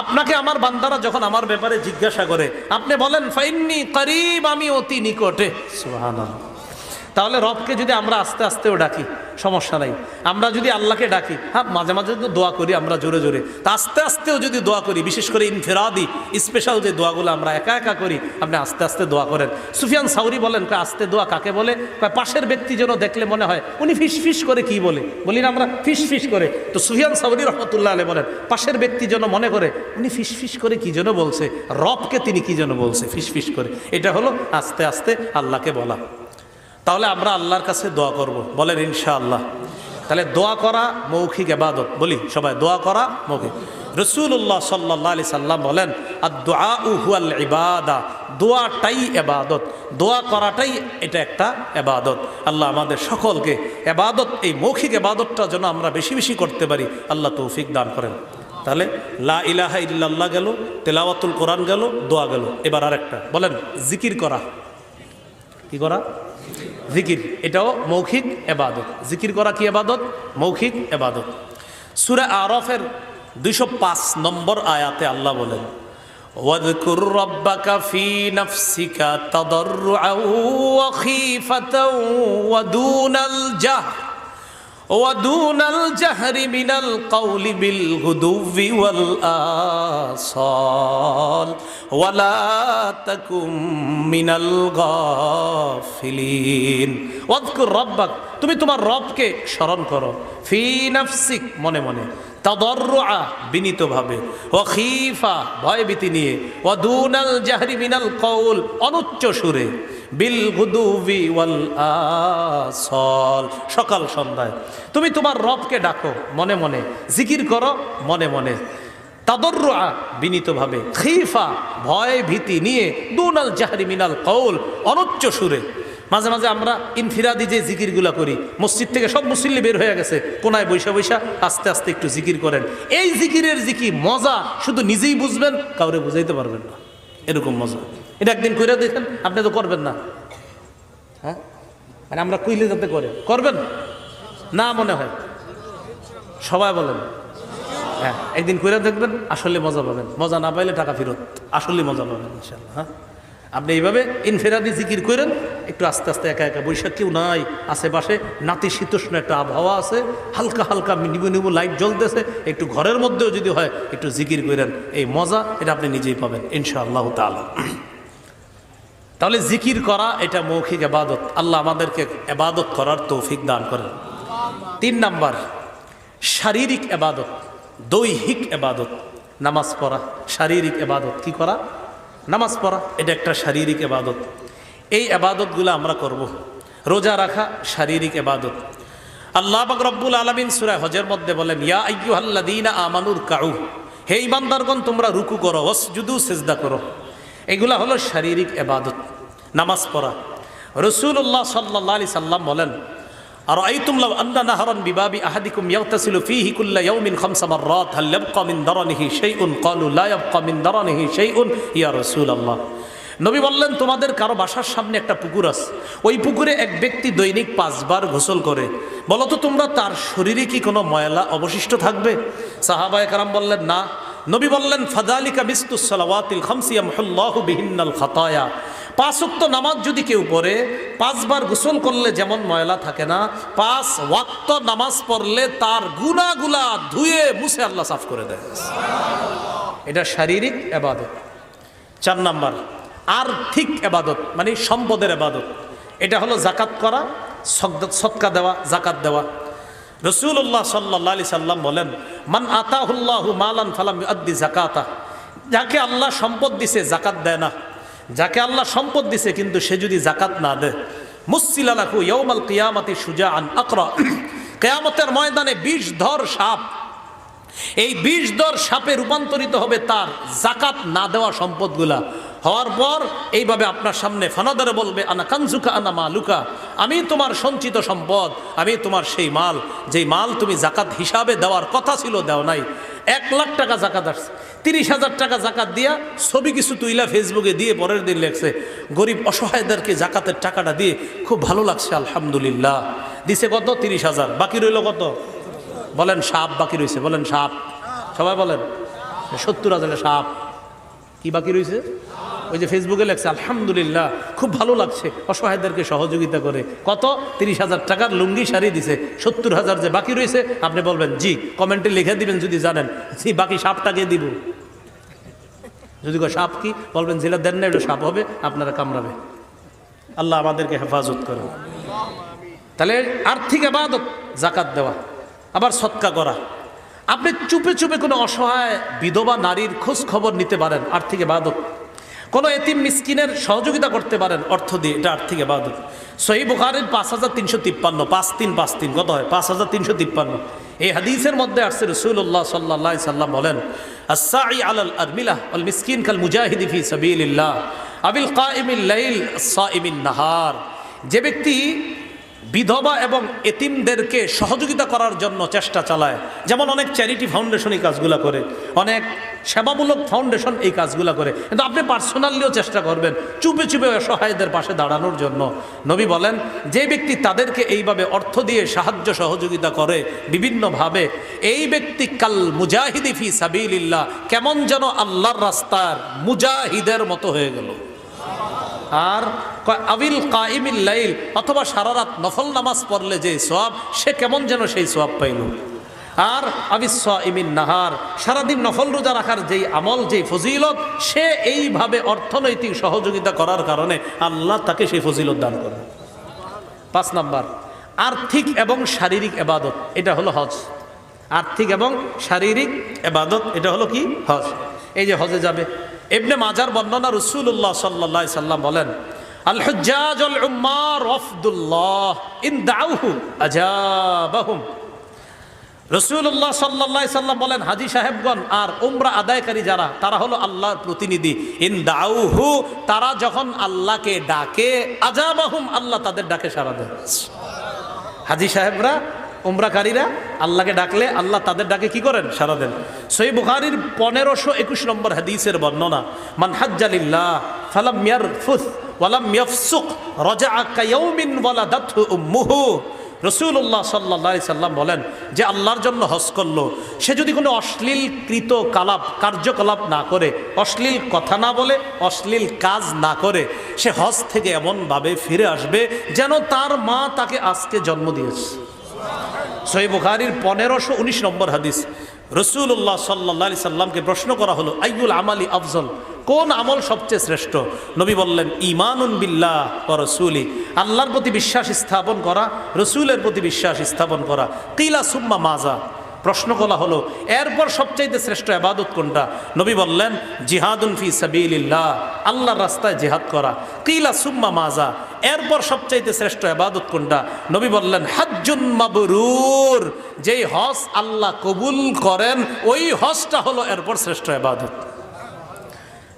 আপনাকে আমার বান্দারা যখন আমার ব্যাপারে জিজ্ঞাসা করে, আপনি বলেন, ফাইন্নি করিব, আমি অতি নিকটে। তাহলে রবকে যদি আমরা আস্তে আস্তেও ডাকি সমস্যা নাই। আমরা যদি আল্লাহকে ডাকি হ্যাঁ মাঝে মাঝে তো দোয়া করি আমরা জোরে জোরে। তা আস্তে আস্তেও যদি দোয়া করি, বিশেষ করে ইনফেরাদি স্পেশাল যে দোয়াগুলো আমরা একা একা করি, আপনি আস্তে আস্তে দোয়া করেন। সুফিয়ান সাউরি বলেন, কয়, আস্তে দোয়া কাকে বলে? কয়, পাশের ব্যক্তি যেন দেখলে মনে হয়, উনি ফিস ফিস করে কি বলে? বলি না আমরা ফিস ফিস করে। তো সুফিয়ান সাউরি রহমতুল্লাহ আলী বলেন, পাশের ব্যক্তি যেন মনে করে, উনি ফিস ফিস করে কি যেন বলছে? রবকে তিনি কি যেন বলছে ফিস ফিস করে। এটা হলো আস্তে আস্তে আল্লাহকে বলা। তাহলে আমরা আল্লাহর কাছে দোয়া করব। বলেন, ইনশাআল্লাহ। তাহলে দোয়া করা মৌখিক এবাদত বলি, সবাই, দোয়া করা মৌখিক। রসুল্লাহ সাল্লাহ আলি সাল্লাম বলেন আর দোয়া উহুয়াল ইবাদা। দোয়াটাই এবাদত দোয়া করাটাই এটা একটা এবাদত আল্লাহ আমাদের সকলকে এবাদত এই মৌখিক এবাদতটা যেন আমরা বেশি বেশি করতে পারি, আল্লাহ তৌফিক দান করেন। তাহলে, লা ইলাহা ইল্লাল্লাহ গেল, তেলাওয়াতুল কোরআন গেল, দোয়া গেল। এবার আরেকটা, বলেন, জিকির করা। কি করা? জিকির এটাও মৌখিক এবাদত জিকির করা কি এবাদত মৌখিক এবাদত সুরে আরফের দুইশো পাঁচ নম্বর আয়াতে আল্লাহ বলেন واذكر ربك في نفسك تضرعا وخيفة ودون الجهر ودون الجهر من القول بالغدو والآصال ولا تكن من الغافلين واذكر ربك তুমি তোমার রবকে স্মরণ করো ফি নাফসিক মনে মনে তাদর্রুআ বিনীতভাবে ও খিফা ভয়ভীতি নিয়ে ও দুনাল জাহরি মিনাল কৌল অনুচ্চ সুরে সকাল সন্ধ্যায়। তুমি তোমার রবকে ডাকো, মনে মনে। জিকির করো, মনে মনে। তাদর্রুআ, বিনীতভাবে। খিফা, ভয় ভীতি নিয়ে দুনাল জাহরি মিনাল কৌল অনুচ্চ সুরে। মাঝে মাঝে আমরা ইনফিরাদি যে জিকিরগুলা করি, মসজিদ থেকে সব মুসল্লি বের হয়ে গেছে, কোনায় বৈশা বৈশা, আস্তে আস্তে একটু জিকির করেন। এই জিকিরের জিকির মজা, শুধু নিজেই বুঝবেন, কাউরে বুঝাইতে পারবেন না। এরকম মজা। এটা একদিন কইরা দেখেন, আপনি তো করবেন না। হ্যাঁ? মানে আমরা কইলে যাতে করে। করবেন? না মনে হয়। সবাই বলেন। হ্যাঁ একদিন কইরা দেখবেন, আসলে মজা পাবেন। মজা না পাইলে টাকা ফেরত। আসলে মজা পাবেন ইনশাল্লাহ হ্যাঁ? আপনি এইভাবে ইনফেরাদি জিকির করেন, একটু আস্তে আস্তে একা একা বৈশাখ কেউ নাই আশেপাশে, নাতি শীতোষ্ণ একটা আবহাওয়া আছে, হালকা হালকা নিবু নিবু লাইট জ্বলতেছে, একটু ঘরের মধ্যেও যদি হয়, একটু জিকির করেন, এই মজা এটা আপনি নিজেই পাবেন, ইনশাআল্লাহ তালা তাহলে জিকির করা এটা মৌখিক এবাদত আল্লাহ আমাদেরকে এবাদত করার তৌফিক দান করেন। তিন নাম্বার, শারীরিক এবাদত দৈহিক এবাদত নামাজ পড়া, শারীরিক এবাদত কি করা? নামাজ পড়া, এটা একটা শারীরিক এবাদত। এই এবাদতগুলো আমরা করব। রোজা রাখা, শারীরিক এবাদত। আল্লাহ রব্বুল আলমিন সুরায় হজের মধ্যে বলেন, ইয়া আইয়ু আল্লাদিনা আমানুর কাউ হে ইমানদারগণ তোমরা রুকু করো ওসজুদু সেজদা করো। এগুলা হলো শারীরিক এবাদত। নামাজ পড়া। রসুল্লাহ সাল্লাহ আলি সাল্লাম বলেন আর আইতুম লাউ আন্না নাহরান বিবাবি আহাদিকুম ইয়াগতাসিলু ফীহি কুল্লা ইয়াউমিন খামসা মাররাত, হাল ইয়াবকা মিন দারানিহি শাইউন? ক্বালু লা ইয়াবকা মিন দারানিহি শাইউন? ইয়া রাসূলুল্লাহ। নবী বললেন, তোমাদের কারও বাসার সামনে একটা পুকুর আছে। ওই পুকুরে এক ব্যক্তি দৈনিক পাঁচবার গোসল করে। বলো তো তোমরা, তার শরীরে কি কোনো ময়লা অবশিষ্ট থাকবে? সাহাবায়ে কারাম বললেন, না। নবী বললেন ফাদালিকা মিস্তুস সালাওয়াতিল খামসিয়া মুহাল্লাহু বিহিন্নাল খাতায়া। পাঁচক্ত নামাজ যদি কেউ পড়ে, পাঁচবার গোসল করলে যেমন ময়লা থাকে না, পাঁচ ওয়াক্ত নামাজ পড়লে তার গুনাগুলা ধুয়ে মুছে আল্লাহ সাফ করে দেয়। এটা শারীরিক এবাদত। চার নাম্বার, আর্থিক এবাদত মানে সম্পদের এবাদত। এটা হলো জাকাত করা সৎকা দেওয়া, জাকাত দেওয়া। রসুল্লাহ সাল্লাহ আলি সাল্লাম বলেন, মান আতাহুল্লাহু মালান ফালাম আদ্দি জাকাতা যাকে আল্লাহ সম্পদ দিছে জাকাত দেয় না। যাকে আল্লাহ সম্পদ দিছে, কিন্তু সে যদি জাকাত না দেয়। মুসিলালাকু ইয়ৌমাল কিয়ামাতি সুজা আন আকরা। কেয়ামতের ময়দানে বিষ ধর সাপ, এই বিষ দর সাপে রূপান্তরিত হবে তার জাকাত না দেওয়া সম্পদগুলা। হওয়ার পর এইভাবে আপনার সামনে ফানাদারে বলবে, আনা কানজুকা, আনা মালুকা। আমি তোমার সঞ্চিত সম্পদ, আমি তোমার সেই মাল। যেই মাল তুমি জাকাত হিসাবে দেওয়ার কথা ছিল, দেও নাই। এক লাখ টাকা জাকাত আসছে। তিরিশ হাজার টাকা জাকাত দিয়া ছবি কিছু তুইলা ফেসবুকে দিয়ে পরের দিন লেখছে, গরিব অসহায়দেরকে জাকাতের টাকাটা দিয়ে খুব ভালো লাগছে, আলহামদুলিল্লাহ। দিছে কত? তিরিশ হাজার। বাকি রইল কত? বলেন সাপ বাকি রয়েছে বলেন সাপ। সবাই বলেন, সত্তর হাজারের সাপ। কি বাকি রয়েছে ওই যে ফেসবুকে লেখছে, আলহামদুলিল্লাহ, খুব ভালো লাগছে। অসহায়দেরকে সহযোগিতা করে। কত? তিরিশ হাজার টাকার লুঙ্গি শাড়ি দিছে, সত্তর হাজার যে বাকি রয়েছে, আপনি বলবেন, জি, কমেন্টে লিখে দিবেন যদি জানেন। জি, বাকি সাপটাকে দিব? যদি কয়, সাপ কি? বলবেন, যেটা দেন না এটা সাপ হবে, আপনারা কামড়াবে। আল্লাহ আমাদেরকে হেফাজত করে তাহলে আর্থিক আবাদত জাকাত দেওয়া, আবার সৎকা করা। আপনি চুপে চুপে কোনো অসহায় বিধবা নারীর খোঁজ খবর নিতে পারেন, আর্থিক এবাদত কোনো এতিম মিসকিনের সহযোগিতা করতে পারেন অর্থ দিয়ে, এটা আর্থিক এবাদত সহি বুখারের পাঁচ হাজার তিনশো তিপ্পান্ন, পাঁচ তিন পাঁচ তিন, কত হয়? পাঁচ হাজার তিনশো তিপ্পান্ন। এই হাদিসের মধ্যে আসছে রসুল্লাহ সাল্লাহ সাল্লাম বলেন আসাই আলাল আদমিলাহ আল মিসকিন কাল মুজাহিদি ফি সাবিলিল্লাহ, আবিল কাইমিল লাইল সাইমিন নাহার। যে ব্যক্তি বিধবা এবং এতিমদেরকে সহযোগিতা করার জন্য চেষ্টা চালায়। যেমন অনেক চ্যারিটি ফাউন্ডেশন এই কাজগুলো করে, অনেক সেবামূলক ফাউন্ডেশন এই কাজগুলো করে। কিন্তু আপনি পার্সোনালিও চেষ্টা করবেন চুপে চুপে অসহায়দের পাশে দাঁড়ানোর জন্য। নবী বলেন, যে ব্যক্তি তাদেরকে এইভাবে অর্থ দিয়ে সাহায্য সহযোগিতা করে বিভিন্নভাবে, এই ব্যক্তি কাল মুজাহিদি ফি সাবিলিল্লাহ, কেমন যেন আল্লাহর রাস্তার মুজাহিদের মতো হয়ে গেল। আর আবিল কাইমিল লাইল অথবা সারা রাত নফল নামাজ পড়লে যে সোয়াব সে কেমন যেন সেই সোয়াব পাইল। আর আবিস ইমিন নাহার, সারাদিন নফল রোজা রাখার যেই আমল, যেই ফজিলত, সে এইভাবে অর্থনৈতিক সহযোগিতা করার কারণে আল্লাহ তাকে সেই ফজিলত দান করে পাঁচ নাম্বার, আর্থিক এবং শারীরিক এবাদত, এটা হলো হজ। আর্থিক এবং শারীরিক এবাদত, এটা হলো কি? হজ। এই যে হজে যাবে এমনি মাজার বর্ণনা রসুল্লাহ সাল্লাহ সাল্লাম বলেন আল হুজ্জাজ আল উম্মার ওয়াফদুল্লাহ ইন দাউহু আজাবাহুম। রসুল্লাহ সাল্লাহ সাল্লাম বলেন, হাজি সাহেবগণ আর উমরা আদায়কারী যারা, তারা হলো আল্লাহর প্রতিনিধি। ইন দাউহু, তারা যখন আল্লাহকে ডাকে, আজাবাহুম, আল্লাহ তাদের ডাকে সারা দেয়। হাজি সাহেবরা উমরাকারীরা আল্লাহকে ডাকলে আল্লাহ তাদের ডাকে কি করেন? সারা দেন। সই বুখারির পনেরোশো একুশ নম্বর হাদিসের বর্ণনা, মান হাজ্জালিল্লাহ ফালাম মিয়ার ফুস ওয়ালাম মিয়াফসুক রজা আকাউমিন ওয়ালা দাথু মুহু রসুল্লাহ সাল্লা সাল্লাম বলেন যে আল্লাহর জন্য হজ করল। সে যদি কোনো অশ্লীল কৃত কালাপ, কার্যকলাপ না করে, অশ্লীল কথা না বলে, অশ্লীল কাজ না করে, সে হজ থেকে এমনভাবে ফিরে আসবে যেন তার মা তাকে আজকে জন্ম দিয়েছে। সহি বুখারির পনেরোশো উনিশ নম্বর হাদিস। রসুল্লাহ সাল্লা সাল্লামকে প্রশ্ন করা হলো আইউল আমালি আফজল? কোন আমল সবচেয়ে শ্রেষ্ঠ? নবী বললেন ইমানুন বিল্লাহ ও রসুলি। আল্লাহর প্রতি বিশ্বাস স্থাপন করা, রসুলের প্রতি বিশ্বাস স্থাপন করা। কিলা সুম্মা মাজা প্রশ্ন করা হলো, এরপর সবচাইতে শ্রেষ্ঠ আবাদত কোনটা? নবী বললেন জিহাদুল ফি সাবিল্লাহ আল্লাহর রাস্তায় জিহাদ করা। কিলা সুম্মা মাজা এরপর সবচাইতে শ্রেষ্ঠ আবাদত কোনটা? নবী বললেন, হাজ্জুন মাবরুর, যেই হস আল্লাহ কবুল করেন, ওই হসটা হলো এরপর শ্রেষ্ঠ আবাদত।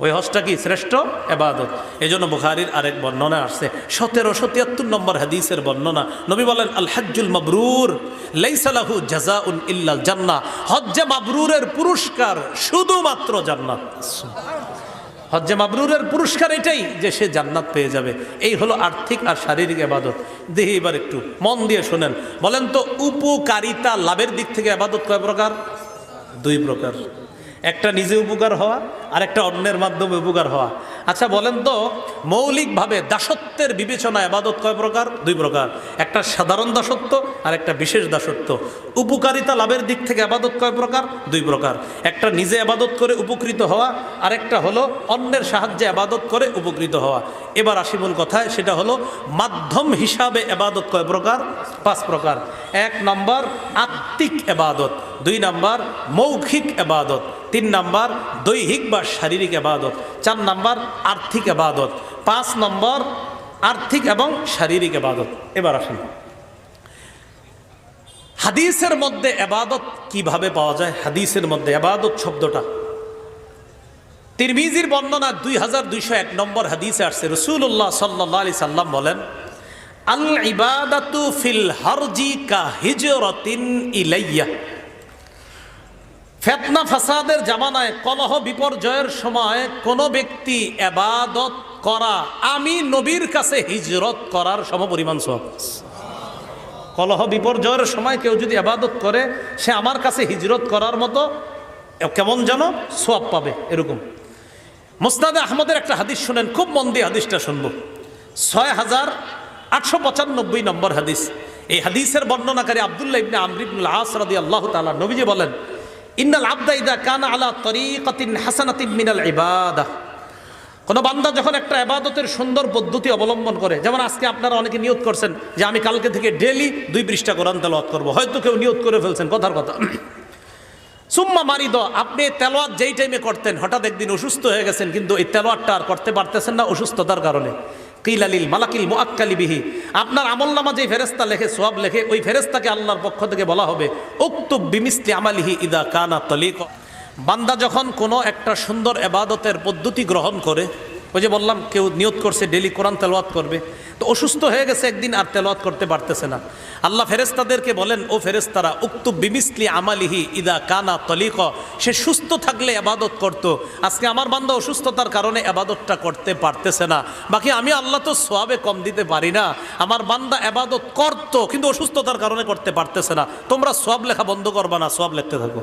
ওই হজটা কি শ্রেষ্ঠ? এবাদত। এই জন্য বুখারির আরেক বর্ণনা আসছে। সতেরোশো তিয়াত্তর নম্বর হাদিসের বর্ণনা। নবী বলেন আল হাজ্জুল মাবরুর লাইসালাহু জাজাউন ইল্লাল জান্না হজ্জে মাবরুরের পুরস্কার শুধুমাত্র জান্নাত। হজ্জে মাবরুরের পুরস্কার এটাই যে সে জান্নাত পেয়ে যাবে। এই হলো আর্থিক আর শারীরিক আবাদত দেখি এবার একটু, মন দিয়ে শোনেন। বলেন তো, উপকারিতা লাভের দিক থেকে আবাদত কয় প্রকার? দুই প্রকার। একটা নিজে উপকার হওয়া আর একটা অন্যের মাধ্যমে উপকার হওয়া। আচ্ছা বলেন তো, মৌলিকভাবে দাসত্বের বিবেচনা আবাদত কয় প্রকার? দুই প্রকার। একটা সাধারণ দাসত্ব আর একটা বিশেষ দাসত্ব। উপকারিতা লাভের দিক থেকে আবাদত কয় প্রকার? দুই প্রকার। একটা নিজে আবাদত করে উপকৃত হওয়া আর একটা হলো অন্যের সাহায্যে আবাদত করে উপকৃত হওয়া। এবার আসি মূল কথায়, সেটা হলো মাধ্যম হিসাবে আবাদত কয় প্রকার? পাঁচ প্রকার। এক নম্বর, আত্মিক আবাদত। দুই নাম্বার মৌখিক আবাদত তিন নাম্বার দৈহিক বা শারীরিক আবাদত চার নাম্বার আর্থিক আবাদত পাঁচ নম্বর আর্থিক এবং শারীরিক আবাদত এবার আসুন। হাদিসের মধ্যে আবাদত কীভাবে পাওয়া যায়? হাদিসের মধ্যে আবাদত শব্দটা। তিরমিজির বর্ণনা দুই হাজার দুইশো এক নম্বর হাদিসে আসছে। রসুল্লাহ সাল্লাহ আলি সাল্লাম বলেন আল ইবাদাতু ফিল হারজি কা হিজরতিন ইলাইয়া। ফেতনা ফাসাদের জামানায় কলহ বিপর্যয়ের সময় কোনো ব্যক্তি এবাদত করা, আমি নবীর কাছে হিজরত করার সমপরিমাণ সব কলহ বিপর্যয়ের সময় কেউ যদি আবাদত করে, সে আমার কাছে হিজরত করার মতো কেমন যেন সোয়াব পাবে এরকম। মুস্তাদে আহমদের একটা হাদিস শুনেন, খুব মন দিয়ে হাদিসটা শুনব। ছয় হাজার আটশো পঁচানব্বই নম্বর হাদিস। এই হাদিসের বর্ণনাকারী আবদুল্লাহ ইবনে আমরিবুল আস রাদি আল্লাহ তালা নবীজি বলেন ইন্নাল আবদা ইদা কানা আলা তরিকাতিন হাসানাতিন মিনাল ইবাদা। কোনো বান্দা যখন একটা আবাদতের সুন্দর পদ্ধতি অবলম্বন করে, যেমন আজকে আপনারা অনেকে নিয়ত করছেন যে আমি কালকে থেকে ডেলি দুই পৃষ্ঠা কোরআন তেলাওয়াত করব, হয়তো কেউ নিয়ত করে ফেলছেন, কথার কথা। সুম্মা মারিদ, আপনি তেলোয়াত যেই টাইমে করতেন, হঠাৎ একদিন অসুস্থ হয়ে গেছেন, কিন্তু এই তেলোয়াতটা আর করতে পারতেছেন না অসুস্থতার কারণে। কিলালিল মালাকিল মোয়াক্কালি বিহি। আপনার আমল নামা যে ফেরেস্তা লেখে সোয়াব লেখে, ওই ফেরেস্তাকে আল্লাহর পক্ষ থেকে বলা হবে, উক্তুব বিমিস্তি আমালিহি ইদা কানা তলিক। বান্দা যখন কোনো একটা সুন্দর এবাদতের পদ্ধতি গ্রহণ করে ওই যে বললাম, কেউ নিয়ত করছে ডেলি কোরআন তেলাওয়াত করবে। তো অসুস্থ হয়ে গেছে একদিন আর তেলাওয়াত করতে পারতেছে না। আল্লাহ ফেরেস্তাদেরকে বলেন, ও ফেরেস্তারা উক্ত বিমিসলি আমালিহি ইদা কানা তলিক, সে সুস্থ থাকলে আবাদত করত। আজকে আমার বান্দা অসুস্থতার কারণে আবাদতটা করতে পারতেছে না। বাকি আমি আল্লাহ তো সোয়াবে কম দিতে পারি না। আমার বান্দা আবাদত করত, কিন্তু অসুস্থতার কারণে করতে পারতেছে না। তোমরা সোয়াব লেখা বন্ধ করবা না সোয়াব লিখতে থাকো।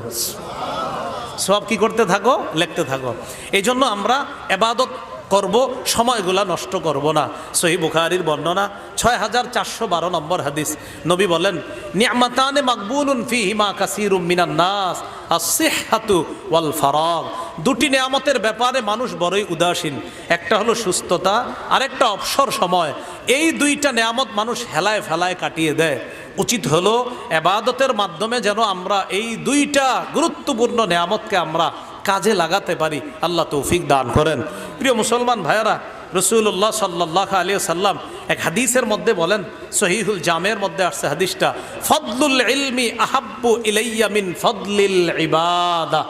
সব কি করতে থাকো? লিখতে থাকো। এই জন্য আমরা এবাদত করব, সময়গুলা নষ্ট করব না। সহি বুখারির বর্ণনা ছয় হাজার চারশো বারো নম্বর হাদিস। নবী বলেন, নিয়ামাতানে মাকবুলুন ফি হিমা কাসিরুম মিনান নাস আসিহাতু ওয়াল ফারাগ। দুটি নেয়ামতের ব্যাপারে মানুষ বড়ই উদাসীন। একটা হলো সুস্থতা, আরেকটা অবসর সময়। এই দুইটা নেয়ামত মানুষ হেলায় ফেলায় কাটিয়ে দেয়। উচিত হলো এবাদতের মাধ্যমে যেন আমরা এই দুইটা গুরুত্বপূর্ণ নেয়ামতকে আমরা কাজে লাগাতে পারি, আল্লাহ তৌফিক দান করেন। প্রিয় মুসলমান ভাইয়ারা রসুল্লাহ সাল্লাহ আলী সাল্লাম এক হাদিসের মধ্যে বলেন, সহিহুল জামের মধ্যে আসছে হাদিসটা, ফদলুল ইলমি আহাব্বু ইলাইয়ামিন ফদলিল ইবাদা।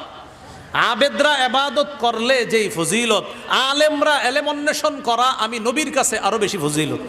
আবেদরা এবাদত করলে যেই ফজিলত, আলেমরা এলেম অন্বেষণ করা আমি নবীর কাছে আরও বেশি ফজিলত।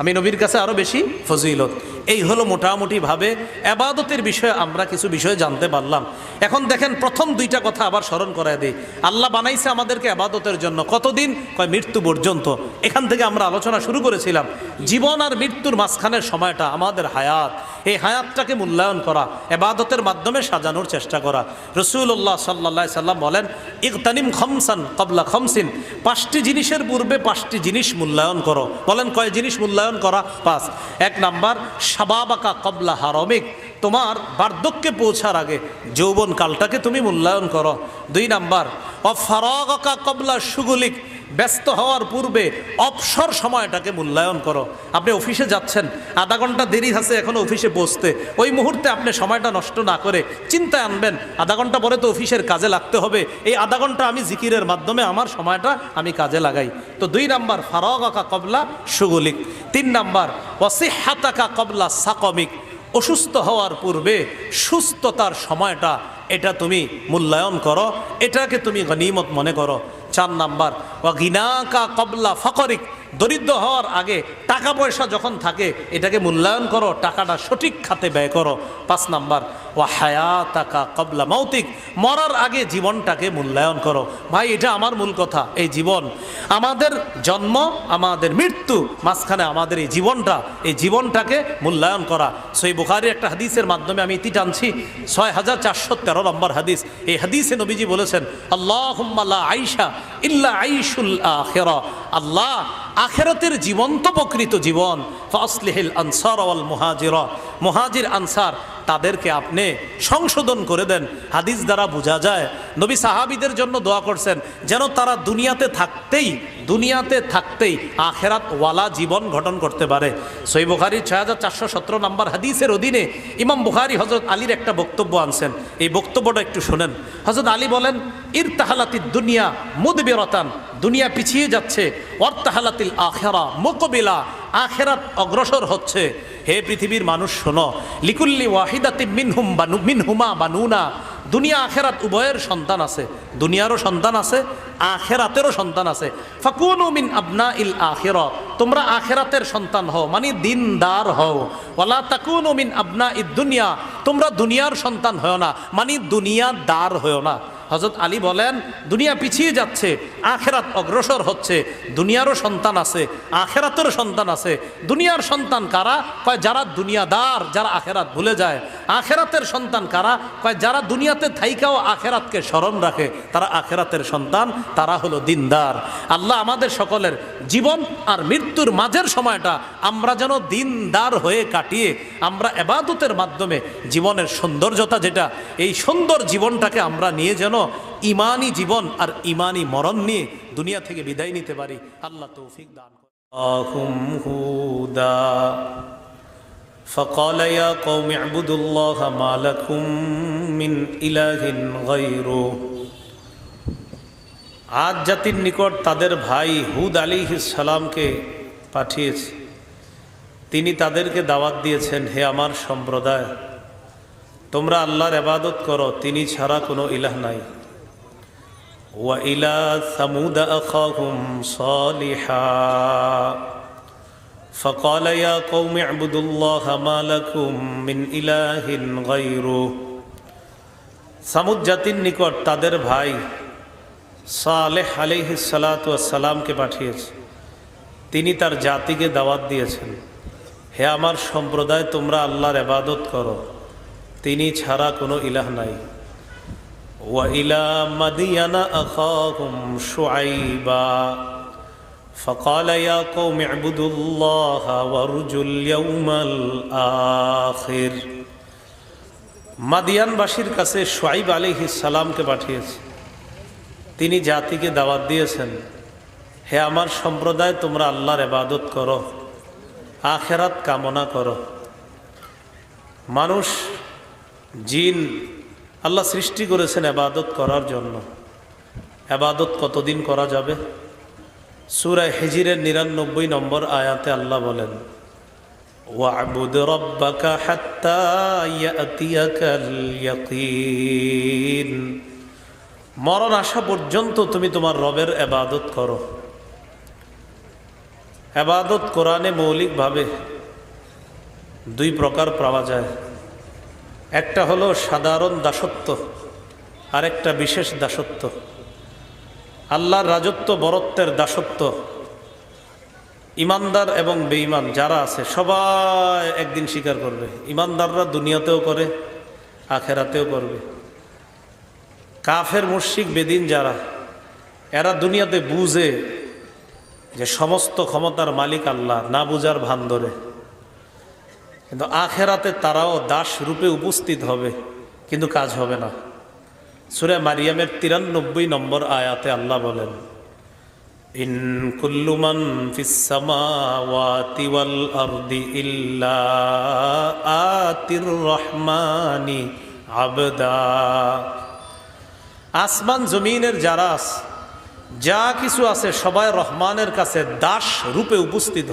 আমি নবীর কাছে আরও বেশি ফজিলত। এই হলো মোটামুটিভাবে এবাদতের বিষয়ে আমরা কিছু বিষয় জানতে পারলাম। এখন দেখেন প্রথম দুইটা কথা আবার স্মরণ করায় দিই। আল্লাহ বানাইছে আমাদেরকে আবাদতের জন্য। কতদিন? কয় মৃত্যু পর্যন্ত। এখান থেকে আমরা আলোচনা শুরু করেছিলাম। জীবন আর মৃত্যুর মাঝখানের সময়টা আমাদের হায়াত। এই হায়াতটাকে মূল্যায়ন করা এবাদতের মাধ্যমে সাজানোর চেষ্টা করা। রসুল্লাহ সাল্লা সাল্লাম বলেন ইকতানিম খমসান কবলা খমসিন। পাঁচটি জিনিসের পূর্বে পাঁচটি জিনিস মূল্যায়ন করো। বলেন কয় জিনিস মূল্যায়ন করা? পাঁচ। এক নাম্বার সাবাবাকা কবলা হারমিক, তোমার বার্ধক্যে পৌঁছার আগে যৌবন কালটাকে তুমি মূল্যায়ন করো। দুই নাম্বার, অফারগকা কবলা সুগুলিক ব্যস্ত হওয়ার পূর্বে অবসর সময়টাকে মূল্যায়ন করো। আপনি অফিসে যাচ্ছেন, আধা ঘণ্টা দেরি আছে এখনও অফিসে বসতে। ওই মুহূর্তে আপনি সময়টা নষ্ট না করে চিন্তায় আনবেন, আধা ঘণ্টা পরে তো অফিসের কাজে লাগতে হবে। এই আধা ঘণ্টা আমি জিকিরের মাধ্যমে আমার সময়টা আমি কাজে লাগাই। তো দুই নাম্বার, ফারগাকা কবলা সুগুলিক। তিন নাম্বার, ওয়াসিহাতাকা কবলা সাকমিক। অসুস্থ হওয়ার পূর্বে সুস্থতার সময়টা, এটা তুমি মূল্যায়ন করো, এটাকে তুমি গনিমত মনে করো। চার নাম্বার ও গিনাকা কবলা ফকরিক দরিদ্র হওয়ার আগে টাকা পয়সা যখন থাকে, এটাকে মূল্যায়ন করো, টাকাটা সঠিক খাতে ব্যয় করো। পাঁচ নাম্বার ও হায়া টাকা কবলা মৌতিক মরার আগে জীবনটাকে মূল্যায়ন করো। ভাই, এটা আমার মূল কথা, এই জীবন। আমাদের জন্ম, আমাদের মৃত্যু, মাঝখানে আমাদের এই জীবনটা, এই জীবনটাকে মূল্যায়ন করা। সেই বুখারির একটা হাদিসের মাধ্যমে আমি ইতি টানছি ছয় হাজার চারশো তেরো নম্বর হাদিস। এই হাদিসে নবীজি বলেছেন আল্লাহ আইসা ইল্লা আইসুল আখেরা। আল্লাহ আখেরাতের জীবন্ত প্রকৃত জীবন। ফাসলিহিল আনসার ওয়াল মুহাজিরা। মুহাজির আনসার তাদেরকে আপনি সংশোধন করে দেন। হাদিস দ্বারা বোঝা যায়, নবী সাহাবিদের জন্য দোয়া করছেন, যেন তারা দুনিয়াতে থাকতেই দুনিয়াতে থাকতেই আখেরাত ওয়ালা জীবন গঠন করতে পারে। সই বুখারির ছয় হাজার চারশো সতেরো নম্বর হাদিসের অধীনে ইমাম বুখারি হজরত আলীর একটা বক্তব্য আনছেন। এই বক্তব্যটা একটু শোনেন। হজরত আলী বলেন ইর তাহালাতি দুনিয়া মুদবেরতান, দুনিয়া পিছিয়ে যাচ্ছে অর্তাহালাতিল আখেরা মোকবিলা আখেরাত অগ্রসর হচ্ছে। হে পৃথিবীর মানুষ, শোনো। লিকুল্লি ওয়াহিদাতি মিনহুম বানু মিনহুমা বানুনা। দুনিয়া আখেরাত উভয়ের সন্তান আছে। দুনিয়ারও সন্তান আছে, আখেরাতেরও সন্তান আছে। ফাকুনু মিন আবনা ইল আখের। তোমরা আখেরাতের সন্তান হও মানে দিনদার হও। ওয়ালা তাকুনু মিন আবনা ইদ দুনিয়া। তোমরা দুনিয়ার সন্তান হও না মানে দুনিয়া দার হও না। হজরত আলী বলেন, দুনিয়া পিছিয়ে যাচ্ছে, আখেরাত অগ্রসর হচ্ছে, দুনিয়ারও সন্তান আছে, আখেরাতেরও সন্তান আছে। দুনিয়ার সন্তান কারা? কয় যারা দুনিয়াদার, যারা আখেরাত ভুলে যায়। আখেরাতের সন্তান কারা? কয় যারা দুনিয়াতে থাইকাও আখেরাতকে স্মরণ রাখে, তারা আখেরাতের সন্তান, তারা হলো দিনদার। আল্লাহ আমাদের সকলের জীবন আর মৃত্যুর মাঝের সময়টা আমরা যেন দিনদার হয়ে কাটিয়ে, আমরা এবাদতের মাধ্যমে জীবনের সৌন্দর্যতা যেটা, এই সুন্দর জীবনটাকে আমরা নিয়ে যেন ইমানি জীবন আর ইমানি মরণ নিয়ে দুনিয়া থেকে বিদায় নিতে পারি আল্লাহ তৌফিক দান করুন। হুদা فقال يا قوم اعبدوا الله ما لكم من إله غيره আজ জাতির নিকট তাদের ভাই হুদ আলী সালামকে পাঠিয়েছে তিনি তাদেরকে দাওয়াত দিয়েছেন হে আমার সম্প্রদায় তোমরা আল্লাহর এবাদত করো তিনি ছাড়া কোনো ইলাহ নাই ওয়া ইলা সামুদা আখাহুম সালিহা فقال يا قوم اعبدوا الله ما لكم من إله غيره সামুদ জাতির নিকট তাদের ভাই সালেহ আলিহ সালাতামকে পাঠিয়েছে তিনি তার জাতিকে দাওয়াত দিয়েছেন হে আমার সম্প্রদায় তোমরা আল্লাহর এবাদত করো তিনি ছাড়া কোনো ইলাহ নাই ওয়া ইলা মাদিয়ানা আখাহুম শুআইবা فقال يا قوم اعبدوا الله وارجوا اليوم الآخر মাদিয়ানবাসীর কাছে সোয়াইব আলিহিস সালামকে পাঠিয়েছে তিনি জাতিকে দাওয়াত দিয়েছেন হে আমার সম্প্রদায় তোমরা আল্লাহর এবাদত করো আখেরাত কামনা করো মানুষ জিন আল্লাহ সৃষ্টি করেছেন এবাদত করার জন্য। এবাদত কতদিন করা যাবে? সুরায় হেজিরের নিরানব্বই নম্বর আয়াতে আল্লাহ বলেন মরণ আসা পর্যন্ত তুমি তোমার রবের এবাদত করো। এবাদত কোরআনে মৌলিকভাবে দুই প্রকার পাওয়া যায়। একটা হলো সাধারণ দাসত্ব, আরেকটা বিশেষ দাসত্ব। আল্লাহর রাজত্ব বরত্বের দাসত্ব। ইমানদার এবং বেঈমান যারা আছে, সবাই একদিন স্বীকার করবে, ইমানদাররা দুনিয়াতেও করে, আখেরাতেও করবে। কাফের মুশিক বেদিন যারা, এরা দুনিয়াতে বুঝে যে সমস্ত ক্ষমতার মালিক আল্লাহ, না বুঝার ভান ধরে। কিন্তু আখেরাতে তারাও দাস রূপে উপস্থিত হবে, কিন্তু কাজ হবে না। সুরে মারিয়ামের তিরানব্বই নম্বর আয়াতে আল্লাহ বলেন, ইন কুল্লুমান ইল্লা রহমানি আবদা। আসমান জমিনের যারা যা কিছু আছে সবাই রহমানের কাছে দাস রূপে উপস্থিত